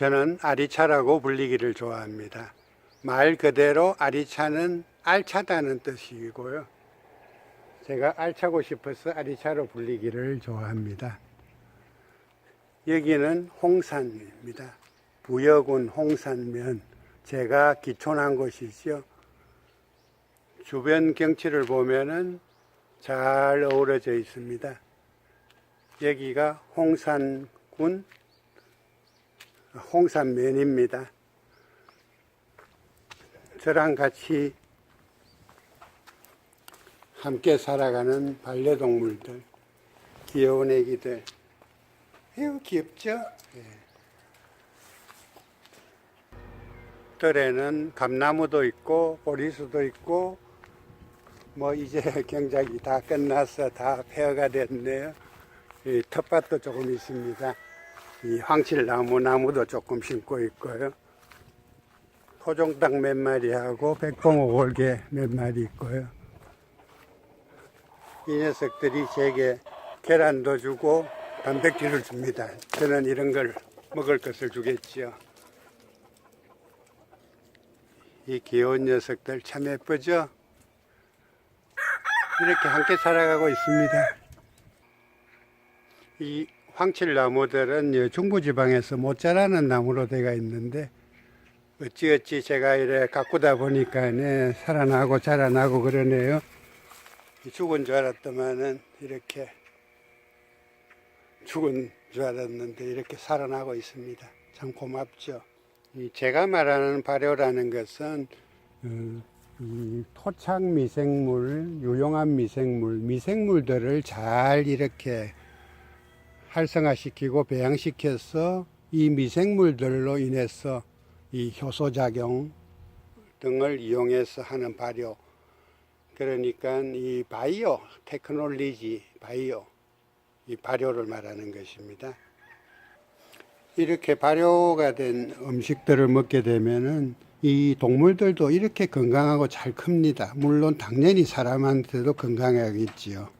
저는 아리차라고 불리기를 좋아합니다. 말 그대로 아리차는 알차다는 뜻이고요. 제가 알차고 싶어서 아리차로 불리기를 좋아합니다. 여기는 홍산입니다. 부여군 홍산면 제가 기촌한 곳이죠. 주변 경치를 보면은 잘 어우러져 있습니다. 여기가 홍산군 홍산면입니다. 저랑 같이 함께 살아가는 반려동물들, 귀여운 애기들. 에휴, 귀엽죠? 예. 뜰에는 감나무도 있고, 보리수도 있고, 뭐 이제 경작이 다 끝나서 다 폐허가 됐네요. 이 텃밭도 조금 있습니다. 이 황칠나무 나무도 조금 심고 있고요. 토종닭 몇 마리 하고 백봉어 월개 몇 마리 있고요. 이 녀석들이 제게 계란도 주고 단백질을 줍니다. 저는 이런 걸 먹을 것을 주겠지요. 이 귀여운 녀석들 참 예쁘죠? 이렇게 함께 살아가고 있습니다. 이 황칠나무들은 중부지방에서 못 자라는 나무로 되어 있는데 어찌어찌 제가 이래 가꾸다 보니까 네, 살아나고 자라나고 그러네요. 죽은 줄 알았더만은 이렇게 죽은 줄 알았는데 이렇게 살아나고 있습니다. 참 고맙죠. 이 제가 말하는 발효라는 것은 어, 이 토착 미생물, 유용한 미생물, 미생물들을 잘 이렇게 활성화시키고 배양시켜서 이 미생물들로 인해서 이 효소작용 등을 이용해서 하는 발효. 그러니까 이 바이오 테크놀리지 바이오 이 발효를 말하는 것입니다. 이렇게 발효가 된 음식들을 먹게 되면은 이 동물들도 이렇게 건강하고 잘 큽니다. 물론 당연히 사람한테도 건강하겠지요.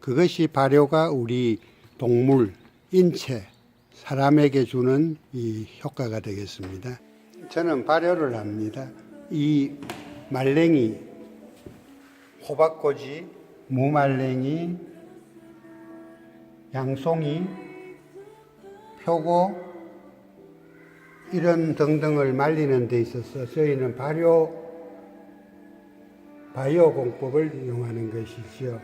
그것이 발효가 우리 동물, 인체, 사람에게 주는 이 효과가 되겠습니다. 저는 발효를 합니다. 이 말랭이, 호박꼬지, 무말랭이, 양송이, 표고 이런 등등을 말리는 데 있어서 저희는 발효 바이오 공법을 이용하는 것이죠.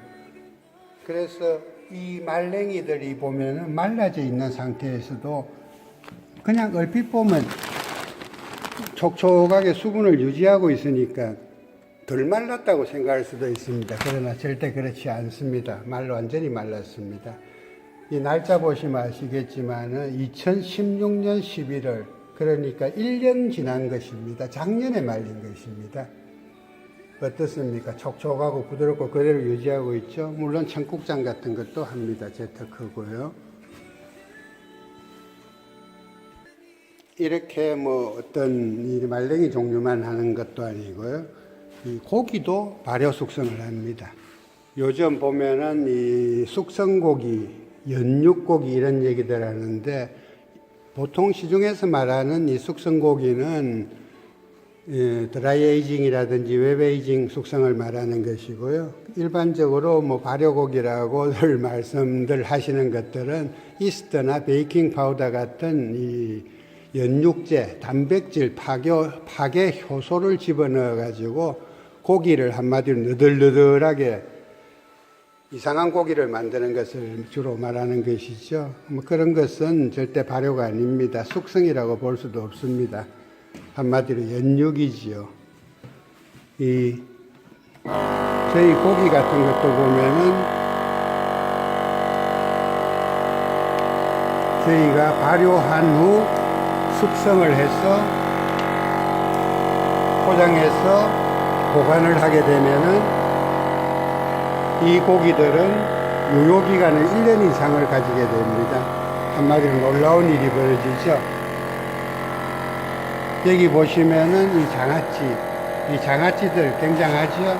그래서 이 말랭이들이 보면은 말라져 있는 상태에서도 그냥 얼핏 보면 촉촉하게 수분을 유지하고 있으니까 덜 말랐다고 생각할 수도 있습니다. 그러나 절대 그렇지 않습니다. 말 완전히 말랐습니다. 이 날짜 보시면 아시겠지만은 2016년 11월 그러니까 1년 지난 것입니다. 작년에 말린 것입니다. 어떻습니까? 촉촉하고 부드럽고 그대로 유지하고 있죠. 물론 청국장 같은 것도 합니다. 재테크고요. 이렇게 뭐 어떤 이 말랭이 종류만 하는 것도 아니고요. 이 고기도 발효 숙성을 합니다. 요즘 보면은 이 숙성고기, 연육고기 이런 얘기들 하는데 보통 시중에서 말하는 이 숙성고기는 예, 드라이에이징이라든지 웹에이징 숙성을 말하는 것이고요. 일반적으로 뭐 발효고기라고들 말씀들 하시는 것들은 이스트나 베이킹 파우더 같은 이 연육제, 단백질 파교, 파괴 효소를 집어넣어 가지고 고기를 한마디로 느들느들하게 이상한 고기를 만드는 것을 주로 말하는 것이죠. 뭐 그런 것은 절대 발효가 아닙니다. 숙성이라고 볼 수도 없습니다. 한마디로 연육이지요. 이 저희 고기 같은 것도 보면은 저희가 발효한 후 숙성을 해서 포장해서 보관을 하게 되면은 이 고기들은 유효 기간을 1년 이상을 가지게 됩니다. 한마디로 놀라운 일이 벌어지죠. 여기 보시면은 이 장아찌, 이 장아찌들 굉장하죠?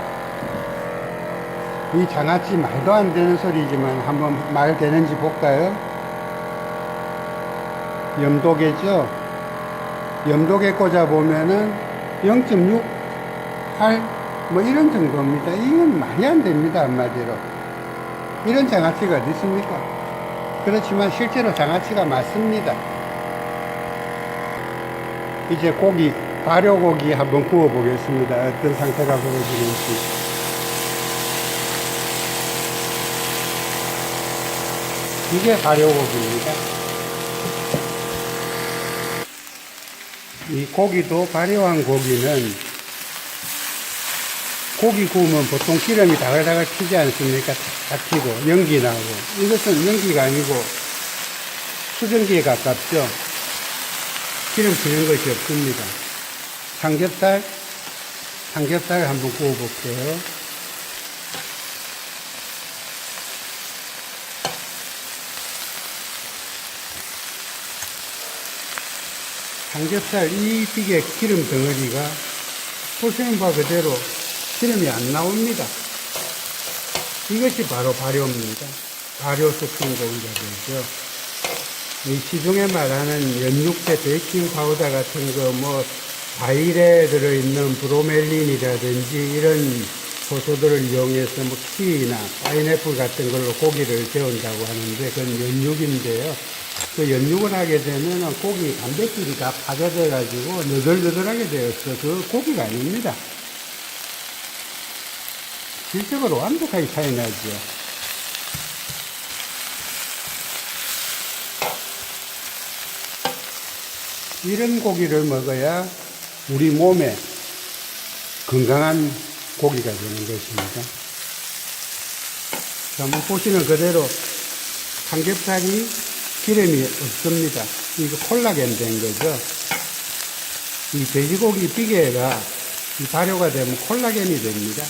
이 장아찌 말도 안 되는 소리지만 한번 말 되는지 볼까요? 염도계죠. 염도계 꽂아 보면은 0.6, 8, 뭐 이런 정도입니다. 이건 말이 안 됩니다, 한마디로. 이런 장아찌가 어디 있습니까? 그렇지만 실제로 장아찌가 맞습니다. 이제 고기, 발효고기 한번 구워 보겠습니다. 어떤 상태가 벌어지는지. 이게 발효고기입니다. 이 고기도 발효한 고기는 고기 구우면 보통 기름이 다글다글 튀지 않습니까? 다 튀고 연기 나고 이것은 연기가 아니고 수증기에 가깝죠. 기름 튀는 것이 없습니다. 삼겹살 삼겹살 한번 구워볼게요. 삼겹살 이 빅의 기름 덩어리가 보시는 바 그대로 기름이 안 나옵니다. 이것이 바로 발효입니다. 발효 숙성 고기가 되죠. 이 시중에 말하는 연육제 베이킹 파우더 같은 거 뭐 과일에 들어있는 브로멜린이라든지 이런 효소들을 이용해서 뭐 키위나 파인애플 같은 걸로 고기를 재운다고 하는데 그건 연육인데요. 그 연육을 하게 되면 고기 단백질이 다 파괴돼 가지고 너덜너덜하게 되었어. 그 고기가 아닙니다. 질적으로 완벽하게 차이 나죠. 이런 고기를 먹어야 우리 몸에 건강한 고기가 되는 것입니다. 자, 뭐 보시는 그대로 삼겹살이 기름이 없습니다. 이거 콜라겐 된 거죠. 이 돼지고기 비계가 이 발효가 되면 콜라겐이 됩니다.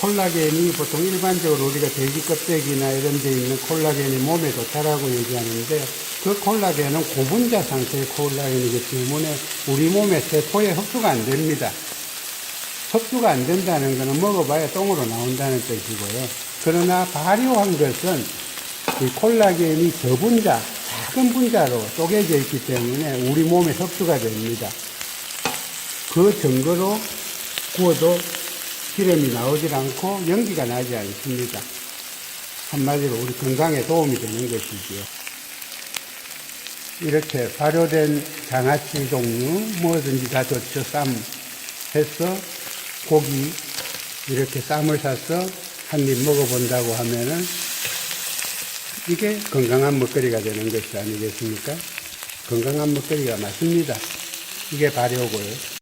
콜라겐이 보통 일반적으로 우리가 돼지 껍데기나 이런 데 있는 콜라겐이 몸에 좋다라고 얘기하는데 그 콜라겐은 고분자 상태의 콜라겐이기 때문에 우리 몸의 세포에 흡수가 안 됩니다. 흡수가 안 된다는 것은 먹어봐야 똥으로 나온다는 뜻이고요. 그러나 발효한 것은 이 콜라겐이 저분자, 작은 분자로 쪼개져 있기 때문에 우리 몸에 흡수가 됩니다. 그 증거로 구워도 기름이 나오질 않고 연기가 나지 않습니다. 한마디로 우리 건강에 도움이 되는 것이지요. 이렇게 발효된 장아찌 종류 뭐든지 다 좋죠. 쌈 해서 고기 이렇게 쌈을 사서 한 입 먹어본다고 하면은 이게 건강한 먹거리가 되는 것이 아니겠습니까? 건강한 먹거리가 맞습니다. 이게 발효고요.